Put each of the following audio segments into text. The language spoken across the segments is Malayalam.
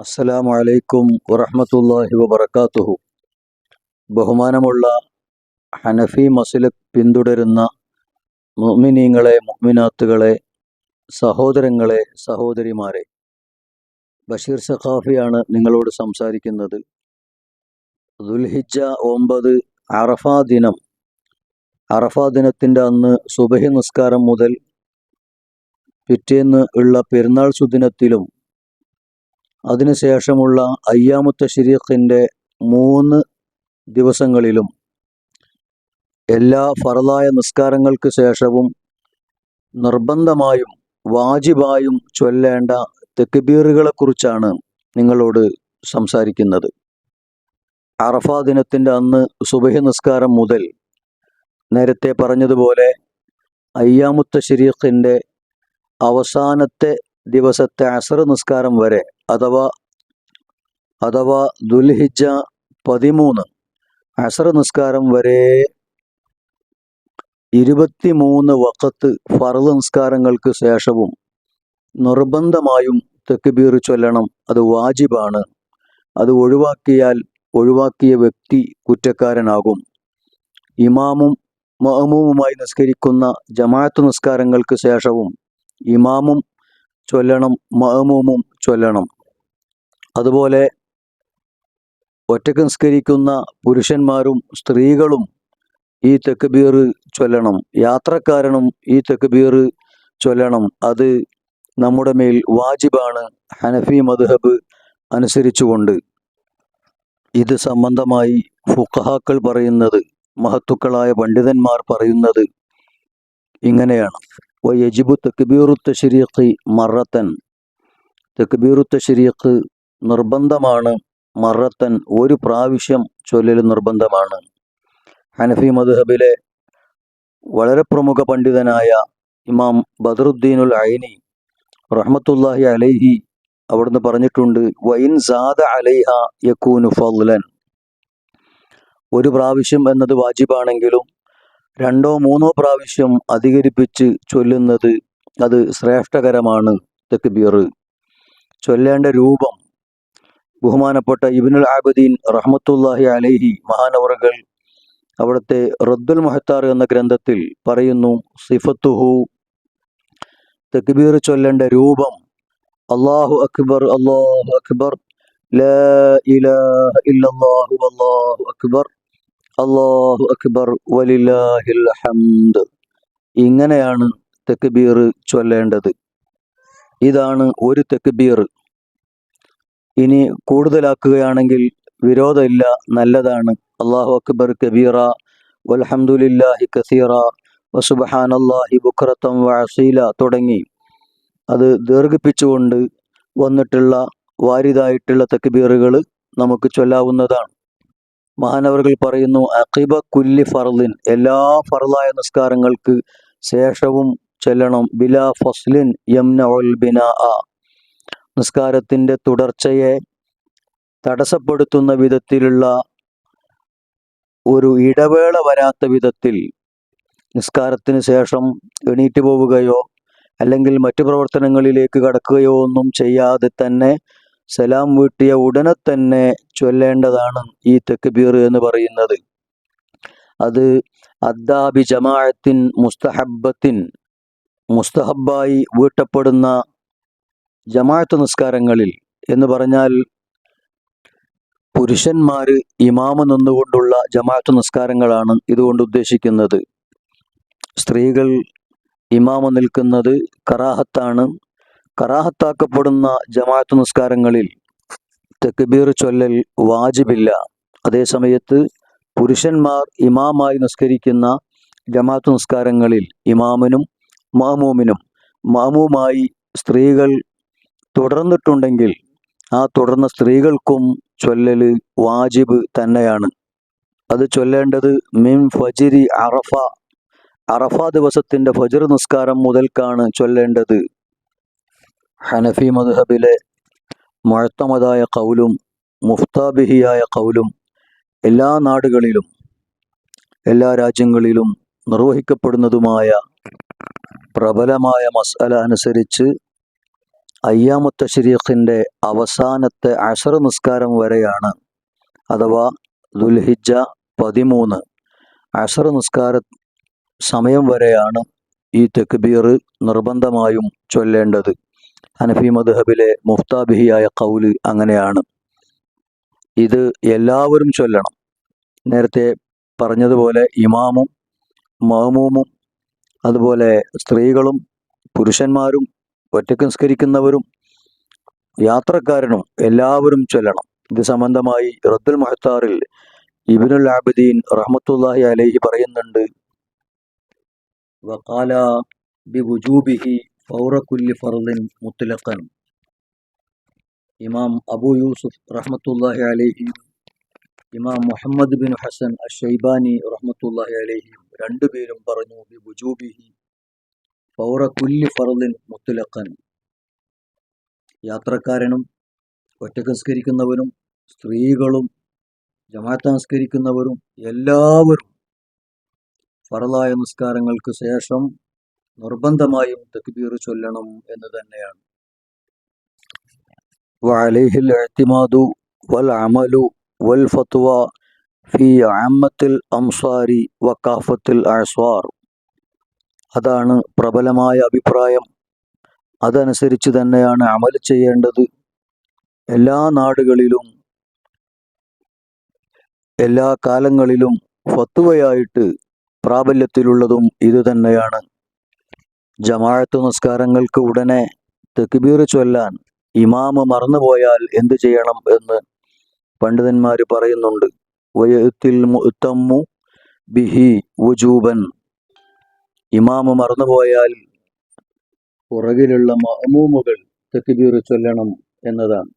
അസ്സലാമു അലൈക്കും വറഹമത്തല്ലാഹി വബറകാതുഹു. ബഹുമാനമുള്ള ഹനഫി മസ്ലക് പിന്തുടരുന്ന മുഅ്മിനീങ്ങളെ മുഅ്മിനാത്തുകളെ സഹോദരങ്ങളെ സഹോദരിമാരെ ബഷീർ സഖാഫിയാണ് നിങ്ങളോട് സംസാരിക്കുന്നത്. ദുൽഹിജ ഒമ്പത് അറഫ ദിനം. അറഫ ദിനത്തിന്റെ അന്ന് സുബഹി നിസ്കാരം മുതൽ പിറ്റേന്ന് ഉള്ള പെരുന്നാൾ സുദിനത്തിലും അതിനുശേഷമുള്ള അയ്യാമുത്ത ശരീഖിന്റെ മൂന്ന് ദിവസങ്ങളിലും എല്ലാ ഫറലായ നിസ്കാരങ്ങൾക്ക് ശേഷവും നിർബന്ധമായും വാജിബായും ചൊല്ലേണ്ട തെക്കുബീറുകളെക്കുറിച്ചാണ് നിങ്ങളോട് സംസാരിക്കുന്നത്. അറഫ ദിനത്തിന്റെ അന്ന് സുബഹി നിസ്കാരം മുതൽ നേരത്തെ പറഞ്ഞതുപോലെ അയ്യാമുത്ത ശരീഖിന്റെ അവസാനത്തെ ദിവസത്തെ അസർ നിസ്കാരം വരെ അഥവാ അഥവാ ദുൽഹിജ പതിമൂന്ന് അസർ നിസ്കാരം വരെ ഇരുപത്തിമൂന്ന് വക്കത്ത് ഫറദ് നിസ്കാരങ്ങൾക്ക് ശേഷവും നിർബന്ധമായും തെക്കുബീർ ചൊല്ലണം. അത് വാജിബാണ്. അത് ഒഴിവാക്കിയാൽ ഒഴിവാക്കിയ വ്യക്തി കുറ്റക്കാരനാകും. ഇമാമും മഅമൂമുമായി നിസ്കരിക്കുന്ന ജമാഅത്ത് നിസ്കാരങ്ങൾക്ക് ശേഷവും ഇമാമും ചൊല്ലണം മഹമൂമും ചൊല്ലണം. അതുപോലെ ഒറ്റയ്ക്ക് നിസ്കരിക്കുന്ന പുരുഷന്മാരും സ്ത്രീകളും ഈ തെക്കുബീർ ചൊല്ലണം. യാത്രക്കാരനും ഈ തെക്കുബീർ ചൊല്ലണം. അത് നമ്മുടെ മേൽ വാജിബാണ്. ഹനഫി മദ്ഹബ് അനുസരിച്ചുകൊണ്ട് ഇത് സംബന്ധമായി ഫുഖഹാക്കൾ പറയുന്നത് മഹത്തുക്കളായ പണ്ഡിതന്മാർ പറയുന്നത് ഇങ്ങനെയാണ്. വയജിബു തക്ബീറു തഷരീഖ് മറത്തൻ തക്ബീറു തഷരീഖ് നിർബന്ധമാണ്. മറത്തൻ ഒരു പ്രാവശ്യം ചൊല്ലൽ നിർബന്ധമാണ്. ഹനഫി മദ്ഹബിലെ വളരെ പ്രമുഖ പണ്ഡിതനായ ഇമാം ബദറുദ്ദീനുൽ ഐനി റഹ്മത്തുല്ലാഹി അലൈഹി അവിടുന്ന് പറഞ്ഞിട്ടുണ്ട് വൈൻ സാദ അലൈഹ യക്കൂനു ഫൗലൻ ഒരു പ്രാവശ്യം എന്നത് വാജിബാണെങ്കിലും രണ്ടോ മൂന്നോ പ്രാവശ്യം അധികരിപ്പിച്ച് ചൊല്ലുന്നത് അത് ശ്രേഷ്ഠകരമാണ് തക്ബീർ. ചൊല്ലേണ്ട രൂപം ബഹുമാനപ്പെട്ട ഇബിനുൽ ആബദീൻ റഹ്മത്തുല്ലാഹി അലൈഹി മഹാനവറുകൾ അവിടുത്തെ റദ്ദുൽ മഹത്താർ എന്ന ഗ്രന്ഥത്തിൽ പറയുന്നു സിഫത്തുഹു. തക്ബീർ ചൊല്ലേണ്ട രൂപം അള്ളാഹു അക്ബർ അള്ളാഹു അക്ബർ ലാ ഇലാഹ ഇല്ലല്ലാഹു അല്ലാഹു അക്ബർ. അള്ളാഹു അക്ബർ വലില്ലാഹിൽ ഹംദ്. ഇങ്ങനെയാണ് തെക്ബീർ ചൊല്ലേണ്ടത്. ഇതാണ് ഒരു തെക്ബീർ. ഇനി കൂടുതലാക്കുകയാണെങ്കിൽ വിരോധമില്ല നല്ലതാണ്. അള്ളാഹു അക്ബർ കബീറ വൽഹംദുലില്ലാഹി കസീറ വസുബഹാൻ അള്ളാഹി ബുഖറത്തം വസീല തുടങ്ങി. അത് ദീർഘിപ്പിച്ചുകൊണ്ട് വന്നിട്ടുള്ള വാരിതായിട്ടുള്ള തെക്ബീറുകൾ നമുക്ക് ചൊല്ലാവുന്നതാണ്. മഹാനവറുകൾ പറയുന്നു അഖിബ കുല്ലി ഫർലിൻ എല്ലാ ഫർലായ നിസ്കാരങ്ങൾക്ക് ശേഷവും ചെല്ലണം. ബില ഫസ്ലിൻ യംന ബിനാ നിസ്കാരത്തിന്റെ തുടർച്ചയെ തടസ്സപ്പെടുത്തുന്ന വിധത്തിലുള്ള ഒരു ഇടവേള വരാത്ത വിധത്തിൽ നിസ്കാരത്തിന് ശേഷം എണീറ്റ് പോവുകയോ അല്ലെങ്കിൽ മറ്റു പ്രവർത്തനങ്ങളിലേക്ക് കടക്കുകയോ ഒന്നും ചെയ്യാതെ തന്നെ സലാം വീട്ടിയ ഉടനെ തന്നെ ചൊല്ലേണ്ടതാണ് ഈ തെക്കുബീർ എന്ന് പറയുന്നത്. അത് അദ്ദാബി ജമാഅത്തിൻ മുസ്തഹബത്തിൻ മുസ്തഹബായി വീട്ടപ്പെടുന്ന ജമാഅത്ത് നിസ്കാരങ്ങളിൽ എന്ന് പറഞ്ഞാൽ പുരുഷന്മാർ ഇമാമ നിന്നുകൊണ്ടുള്ള ജമാഅത്ത് നിസ്കാരങ്ങളാണ് ഇതുകൊണ്ട് ഉദ്ദേശിക്കുന്നത്. സ്ത്രീകൾ ഇമാമ നിൽക്കുന്നത് കറാഹത്താണ് കറാഹത്താക്കപ്പെടുന്ന ജമാഅത്ത് നിസ്കാരങ്ങളിൽ തെക്കുബീർ ചൊല്ലൽ വാജിബില്ല. അതേസമയത്ത് പുരുഷന്മാർ ഇമാമായി നിസ്കരിക്കുന്ന ജമാഅത്ത് നിസ്കാരങ്ങളിൽ ഇമാമിനും മാമൂമിനും മാമൂമായി സ്ത്രീകൾ തുടർന്നിട്ടുണ്ടെങ്കിൽ ആ തുടർന്ന സ്ത്രീകൾക്കും ചൊല്ലൽ വാജിബ് തന്നെയാണ്. അത് ചൊല്ലേണ്ടത് മിൻ ഫജിരി അറഫ. അറഫ ദിവസത്തിന്റെ ഫജർ നിസ്കാരം മുതൽക്കാണ് ചൊല്ലേണ്ടത്. ഹനഫി മദ്ഹബിലെ മുഴത്തമതായ കൗലും മുഫ്താബിഹിയായ കൗലും എല്ലാ നാടുകളിലും എല്ലാ രാജ്യങ്ങളിലും നിർവഹിക്കപ്പെടുന്നതുമായ പ്രബലമായ മസ്അല അനുസരിച്ച് അയ്യാമത്തെ ശരീഖിന്റെ അവസാനത്തെ അഷർ നിസ്കാരം വരെയാണ് അഥവാ ദുൽഹിജ പതിമൂന്ന്. അഷർ നിസ്കാര സമയം വരെയാണ് ഈ തെക്ബീർ നിർബന്ധമായും ചൊല്ലേണ്ടത്. ഹനഫി മദ്ഹബിലെ മുഫ്താബിഹിയായ കൗൽ അങ്ങനെയാണ്. ഇത് എല്ലാവരും ചൊല്ലണം. നേരത്തെ പറഞ്ഞതുപോലെ ഇമാമും മഹമൂമും അതുപോലെ സ്ത്രീകളും പുരുഷന്മാരും ഒറ്റയ്ക്ക് നിസ്കരിക്കുന്നവരും യാത്രക്കാരനും എല്ലാവരും ചൊല്ലണം. ഇത് സംബന്ധമായി റദ്ദുൽ മഹത്താറിൽ ഇബിനുൽ ആബിദീൻ റഹ്മത്തുല്ലാഹി അലൈഹി പറയുന്നുണ്ട് വഖാല ബിവുജൂബിഹി ഫൗറ കുല്ലി ഫർദിൻ മുത്തലഖൻ ഇമാം അബു യൂസുഫ് റഹ്മത്തുല്ലാഹി അലൈഹി ഇമാം മുഹമ്മദ് ബിൻ ഹസൻ അഷൈബാനി റഹ്മത്തുല്ലാഹി അലൈഹി രണ്ടുപേരും പറഞ്ഞു ബിവുജൂബിഹി ഫൗറ കുല്ലി ഫർദിൻ മുത്തലഖൻ. യാത്രക്കാരനും ഒറ്റയ്ക്ക് നിസ്കരിക്കുന്നവരും സ്ത്രീകളും ജമാഅത്ത് നിസ്കരിക്കുന്നവരും എല്ലാവരും ഫറലായ നിസ്കാരങ്ങൾക്ക് ശേഷം നിർബന്ധമായും തക്ബീർ ചൊല്ലണം എന്ന് തന്നെയാണ് وعليه الاعتماد والعمل والفتوى في عامة الأمصار وكافة الأعصار അതാണ് പ്രബലമായ അഭിപ്രായം അതനുസരിച്ച് തന്നെയാണ് അമൽ ചെയ്യേണ്ടത് എല്ലാ നാടുകളിലും എല്ലാ കാലങ്ങളിലും ഫത്തുവയായിട്ട് പ്രാബല്യത്തിലുള്ളതും ഇത് തന്നെയാണ് ജമാഅത്ത് നിസ്കാരങ്ങൾക്ക് ഉടനെ തെക്കുബീർ ചൊല്ലാൻ ഇമാമ് മറന്നുപോയാൽ എന്തു ചെയ്യണം എന്ന് പണ്ഡിതന്മാർ പറയുന്നുണ്ട്. വയത്തിൽ മുത്തമ്മു ബിഹി വുജൂബൻ. ഇമാമ് മറന്നുപോയാൽ പുറകിലുള്ള മഅമൂമുകൾ തെക്കുബീർ ചൊല്ലണം എന്നതാണ്.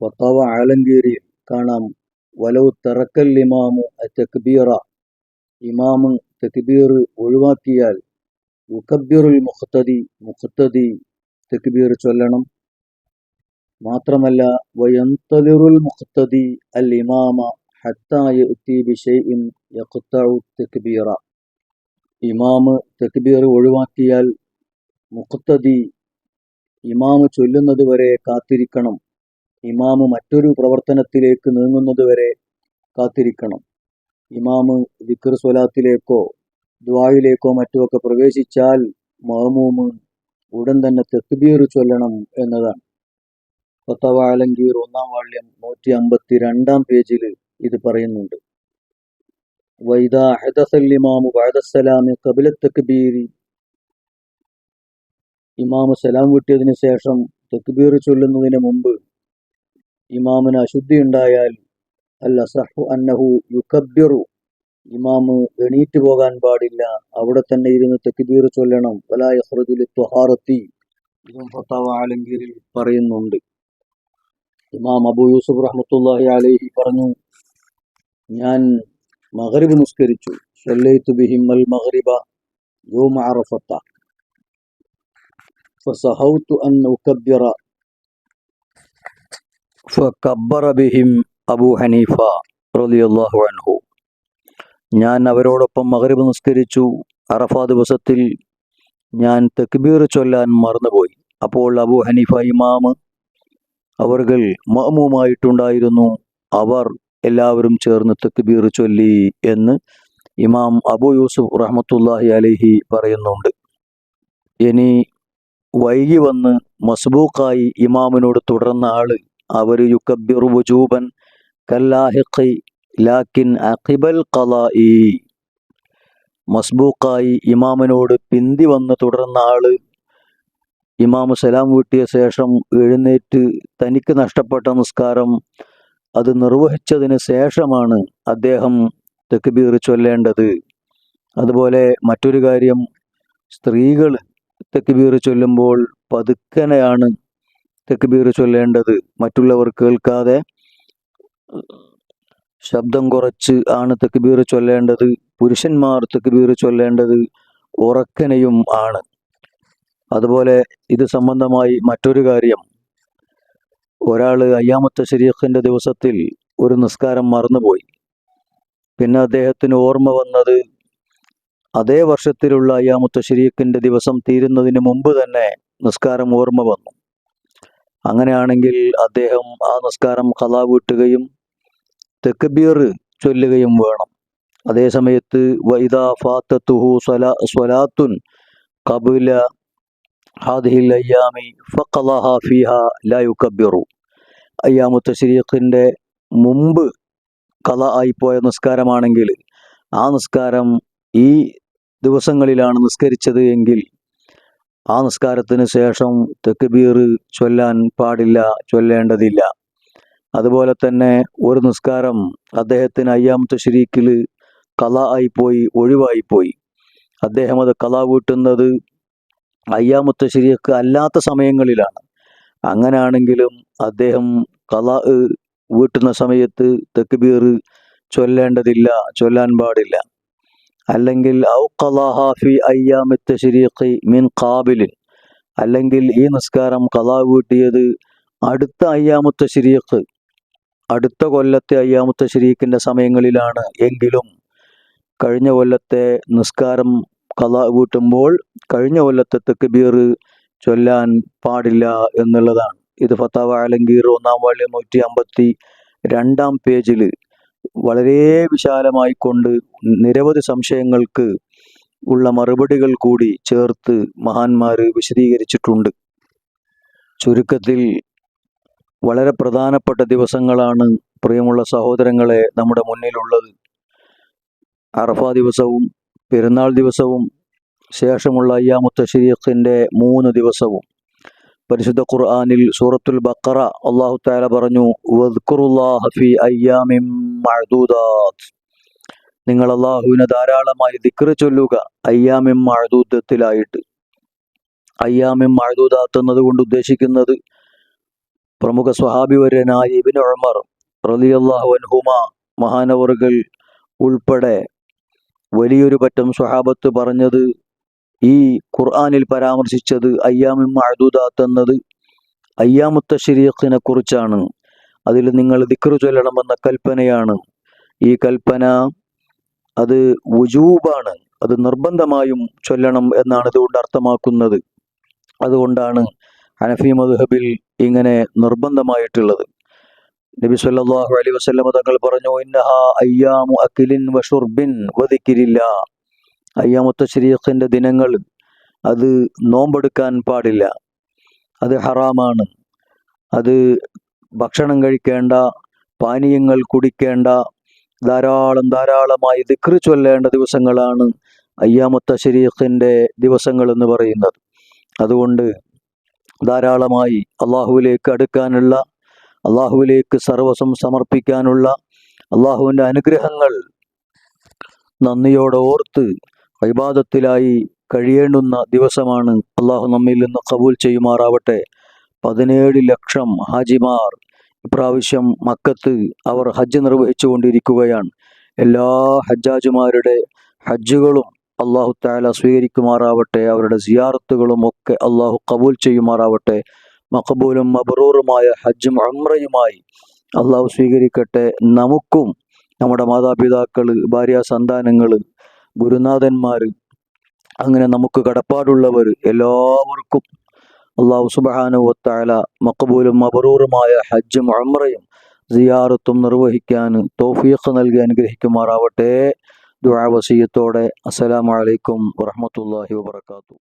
ഫത്താവ ആലങ്കേരി കാണാം. വലൗ തറക്കൽ ഇമാമു തെക്ബീറ. ഇമാമ് തെക്ബീർ ഒഴിവാക്കിയാൽ യുക്കബിറുൽ മുഖത്തതി മുഖത്തതി തെക്ബീർ ചൊല്ലണം. മാത്രമല്ല വയന്തലിറുൽ മുഖത്തതി അൽ ഇമാമ ഹത്താ യഅതി ബിശൈഇൻ യഖ്തഉ തെക്ബീറ. ഇമാമ് തെക്ബീർ ഒഴിവാക്കിയാൽ മുഖത്തതി ഇമാമ് ചൊല്ലുന്നത് വരെ കാത്തിരിക്കണം. ഇമാമ് മറ്റൊരു പ്രവർത്തനത്തിലേക്ക് നീങ്ങുന്നത് വരെ കാത്തിരിക്കണം. ഇമാമ് ദിക്ർ സ്വലാത്തിലേക്കോ ദ്വായിലേക്കോ മറ്റോ ഒക്കെ പ്രവേശിച്ചാൽ മഹമൂമ് ഉടൻ തന്നെ തെക്കുബീർ ചൊല്ലണം എന്നതാണ്. ഫത്തവ അലങ്കീർ ഒന്നാം വാള്യം നൂറ്റി അമ്പത്തി രണ്ടാം പേജിൽ ഇത് പറയുന്നുണ്ട്. ഇമാമു ഇമാമ് സലാം വിട്ടിയതിനു ശേഷം തക്ബീർ ചൊല്ലുന്നതിന് മുമ്പ് ഇമാമിന് അശുദ്ധി ഉണ്ടായാൽ അൽ സഹു അന്നഹു യുക്കബ്യറു ഇമാമ് എണീറ്റ് പോകാൻ പാടില്ല. അവിടെ തന്നെ ഇരുന്ന് തക്ബീർ ചൊല്ലണം. വലാ യഖ്റുജു ത്വഹാറത്തി ഇതും ഫത്താവ ആലങ്കീരിൽ പറയുന്നുണ്ട്. ഇമാം അബൂ യൂസുഫ് റഹ്മത്തുള്ളാഹി അലൈഹി പറഞ്ഞു ഞാൻ മഗ്രിബ് നിസ്കരിച്ചു. സല്ലൈതു ബിഹിം അൽ മഗ്രിബ യൗമ അറഫത്ത. ഫസഹൗതു അൻ ഉകബ്ബിറ ഫകബ്ബറ ബിഹിം അബൂ ഹനീഫ റളിയല്ലാഹു അൻഹു. ഞാൻ അവരോടൊപ്പം മഗ്രിബ് നിസ്കരിച്ചു. അറഫാ ദിവസത്തിൽ ഞാൻ തക്ബീർ ചൊല്ലാൻ മറന്നുപോയി. അപ്പോൾ അബു ഹനീഫ ഇമാമ് അവർകൾ മഹമുമായിട്ടുണ്ടായിരുന്നു അവർ എല്ലാവരും ചേർന്ന് തക്ബീർ ചൊല്ലി എന്ന് ഇമാം അബു യൂസുഫ് റഹ്മത്തുള്ളാഹി അലൈഹി പറയുന്നുണ്ട്. ഇനി വൈകി വന്ന് മസ്ബൂക്കായി ഇമാമിനോട് തുടർന്ന ആൾ അവർ യുക്കബ്യർ വുജൂബൻ കല്ലാഹിഖി ലാക്കിൻ അഖിബൽ ഖലായി മസ്ബൂക്കായി ഇമാമിനോട് പിന്തി വന്ന് തുടർന്ന ആൾ. ഇമാമ് സലാം വീട്ടിയ ശേഷം എഴുന്നേറ്റ് തനിക്ക് നഷ്ടപ്പെട്ട നിസ്കാരം അത് നിർവഹിച്ചതിന് ശേഷമാണ് അദ്ദേഹം തെക്കുബീർ ചൊല്ലേണ്ടത്. അതുപോലെ മറ്റൊരു കാര്യം സ്ത്രീകൾ തെക്കുബീർ ചൊല്ലുമ്പോൾ പതുക്കനെയാണ് തെക്കുബീർ ചൊല്ലേണ്ടത്. മറ്റുള്ളവർ കേൾക്കാതെ ശബ്ദം കുറച്ച് ആണ് തെക്കുബീർ ചൊല്ലേണ്ടത്. പുരുഷന്മാർ തെക്കുബീർ ചൊല്ലേണ്ടത് ഉറക്കനെയും ആണ്. അതുപോലെ ഇത് സംബന്ധമായി മറ്റൊരു കാര്യം. ഒരാൾ അയ്യാമത്തെ ശരീഖിന്റെ ദിവസത്തിൽ ഒരു നിസ്കാരം മറന്നുപോയി. പിന്നെ അദ്ദേഹത്തിന് ഓർമ്മ വന്നത് അതേ വർഷത്തിലുള്ള അയ്യാമത്തെ ശരീഖിന്റെ ദിവസം തീരുന്നതിന് മുമ്പ് തന്നെ നിസ്കാരം ഓർമ്മ വന്നു. അങ്ങനെയാണെങ്കിൽ അദ്ദേഹം ആ നിസ്കാരം കലാ വീട്ടുകയും തെക്കുബീർ ചൊല്ലുകയും വേണം. അതേ സമയത്ത് ഫാത്തത്തുഹു സ്വലാ സ്വലാത്തുൻ കബുല ഹാദിഹിൽ അയ്യാമി ഫഖലഹ ഫിഹ ലാ യുക്കബ്ബിറു അയ്യാമു തശ്രീഖിന്റെ മുമ്പ് കല ആയിപ്പോയ നിസ്കാരമാണെങ്കിൽ ആ നിസ്കാരം ഈ ദിവസങ്ങളിലാണ് നിസ്കരിച്ചത് എങ്കിൽ ആ നിസ്കാരത്തിന് ശേഷം തെക്കുബീർ ചൊല്ലാൻ പാടില്ല ചൊല്ലേണ്ടതില്ല. അതുപോലെ തന്നെ ഒരു നിസ്കാരം അദ്ദേഹത്തിന് അയ്യാമത്തെ ശരീക്കിൽ കല ആയിപ്പോയി ഒഴിവായിപ്പോയി അദ്ദേഹം അത് കല വീട്ടുന്നത് അയ്യാമത്തെ ശരിയൊക്കെ അല്ലാത്ത സമയങ്ങളിലാണ്. അങ്ങനെയാണെങ്കിലും അദ്ദേഹം കല വീട്ടുന്ന സമയത്ത് തെക്കുബീർ ചൊല്ലേണ്ടതില്ല ചൊല്ലാൻ പാടില്ല. അല്ലെങ്കിൽ ഔ ഖലാഹ ഫി അയ്യാമത്തെ ശരീഖി മിൻ കാബിലിൻ അല്ലെങ്കിൽ ഈ നിസ്കാരം കലാ വീട്ടിയത് അടുത്ത അയ്യാമത്തെ ശരീഖ് അടുത്ത കൊല്ലത്തെ അയ്യാമത്തെ ശരീഖിന്റെ സമയങ്ങളിലാണ് എങ്കിലും കഴിഞ്ഞ കൊല്ലത്തെ നിസ്കാരം കഥ കൂട്ടുമ്പോൾ കഴിഞ്ഞ കൊല്ലത്തെ തെക്കുബീർ ചൊല്ലാൻ പാടില്ല എന്നുള്ളതാണ്. ഇത് ഫത്താവ അലങ്കീർ ഒന്നാം വാളി നൂറ്റി അമ്പത്തി രണ്ടാം പേജിൽ വളരെ വിശാലമായി കൊണ്ട് നിരവധി സംശയങ്ങൾക്ക് ഉള്ള മറുപടികൾ കൂടി ചേർത്ത് മഹാന്മാർ വിശദീകരിച്ചിട്ടുണ്ട്. ചുരുക്കത്തിൽ വളരെ പ്രധാനപ്പെട്ട ദിവസങ്ങളാണ് പ്രിയമുള്ള സഹോദരങ്ങളെ നമ്മുടെ മുന്നിലുള്ളത്. അറഫ ദിവസവും പെരുന്നാൾ ദിവസവും ശേഷമുള്ള അയ്യാമുത്ത ഷരീഖിന്റെ മൂന്ന് ദിവസവും. പരിശുദ്ധ ഖുർആാനിൽ സൂറത്തുൽ ബക്കറ അള്ളാഹു താല പറഞ്ഞു ഫി മഅദൂദാത്ത് നിങ്ങൾ അള്ളാഹുവിനെ ധാരാളമായി ദിക്റ് ചൊല്ലുക അയ്യാമിം മഴദൂദത്തിലായിട്ട് അയ്യാമിം മഴദൂദാത്ത് എന്നതുകൊണ്ട് ഉദ്ദേശിക്കുന്നത് പ്രമുഖ സ്വഹാബിവര്യനായ ഇബിൻ ഉമർ റളിയല്ലാഹു അൻഹുമ മഹാനവറുകൾ ഉൾപ്പെടെ വലിയൊരു പറ്റം സ്വഹാബത്ത് പറഞ്ഞത് ഈ ഖുർആാനിൽ പരാമർശിച്ചത് അയ്യാമി മഅദൂദാത്ത് എന്നത് അയ്യാമുത്ത ഷരീഖിനെ കുറിച്ചാണ്. അതിൽ നിങ്ങൾ ദിക്റ് ചൊല്ലണമെന്ന കൽപ്പനയാണ്. ഈ കൽപ്പന അത് വുജൂബാണ്. അത് നിർബന്ധമായും ചൊല്ലണം എന്നാണ് ഇതുകൊണ്ട് അർത്ഥമാക്കുന്നത്. അതുകൊണ്ടാണ് ഹനഫി മധുഹബിൽ ഇങ്ങനെ നിർബന്ധമായിട്ടുള്ളത്. നബി സല്ലല്ലാഹു അലൈഹി വസല്ലം തങ്ങൾ പറഞ്ഞു ഇന്നഹ അയ്യാമു അഖിലിൻ വഷുർബിൻ വദിക്കിരില്ല അയ്യാമുത്ത ശരീഖിന്റെ ദിനങ്ങൾ അത് നോമ്പെടുക്കാൻ പാടില്ല. അത് ഹറാമാണ്. അത് ഭക്ഷണം കഴിക്കേണ്ട പാനീയങ്ങൾ കുടിക്കേണ്ട ധാരാളം ധാരാളമായി ദിക്റ് ചൊല്ലേണ്ട ദിവസങ്ങളാണ് അയ്യാമത്ത ശരീഖിന്റെ ദിവസങ്ങൾ എന്ന് പറയുന്നത്. അതുകൊണ്ട് ധാരാളമായി അള്ളാഹുവിലേക്ക് അടുക്കാനുള്ള അള്ളാഹുവിലേക്ക് സർവസം സമർപ്പിക്കാനുള്ള അള്ളാഹുവിന്റെ അനുഗ്രഹങ്ങൾ നന്ദിയോടെ ഓർത്ത് വൈവാദത്തിലായി കഴിയേണ്ടുന്ന ദിവസമാണ് അള്ളാഹു നമ്മിൽ നിന്ന് കബൂൽ ചെയ്യുമാറാവട്ടെ. പതിനേഴ് ലക്ഷം ഹാജിമാർ ഇപ്രാവശ്യം മക്കത്ത് അവർ ഹജ്ജ് നിർവഹിച്ചു കൊണ്ടിരിക്കുകയാണ് എല്ലാ ഹജ്ജാജുമാരുടെ ഹജ്ജുകളും അള്ളാഹു താല സ്വീകരിക്കുമാറാവട്ടെ അവരുടെ സിയാറത്തുകളും ഒക്കെ അള്ളാഹു കബൂൽ ചെയ്യുമാറാവട്ടെ. മക്കബൂലും മബറൂറുമായ ഹജ്ജും അമ്രയുമായി അള്ളാഹു സ്വീകരിക്കട്ടെ. നമുക്കും നമ്മുടെ മാതാപിതാക്കൾ ഭാര്യ സന്താനങ്ങൾ ഗുരുനാഥന്മാർ അങ്ങനെ നമുക്ക് കടപ്പാടുള്ളവർ എല്ലാവർക്കും അള്ളാഹു സുബാനുവത്തായ മക്കബൂലും മബറൂറുമായ ഹജ്ജും അമ്രയും സിയാറത്തും നിർവഹിക്കാൻ തോഫീഖ് നൽകി അനുഗ്രഹിക്കുമാറാവട്ടെ. ദുആ അസ്സലാമലൈക്കും വറഹ്മത്തുള്ളാഹി വബറകാതുഹു.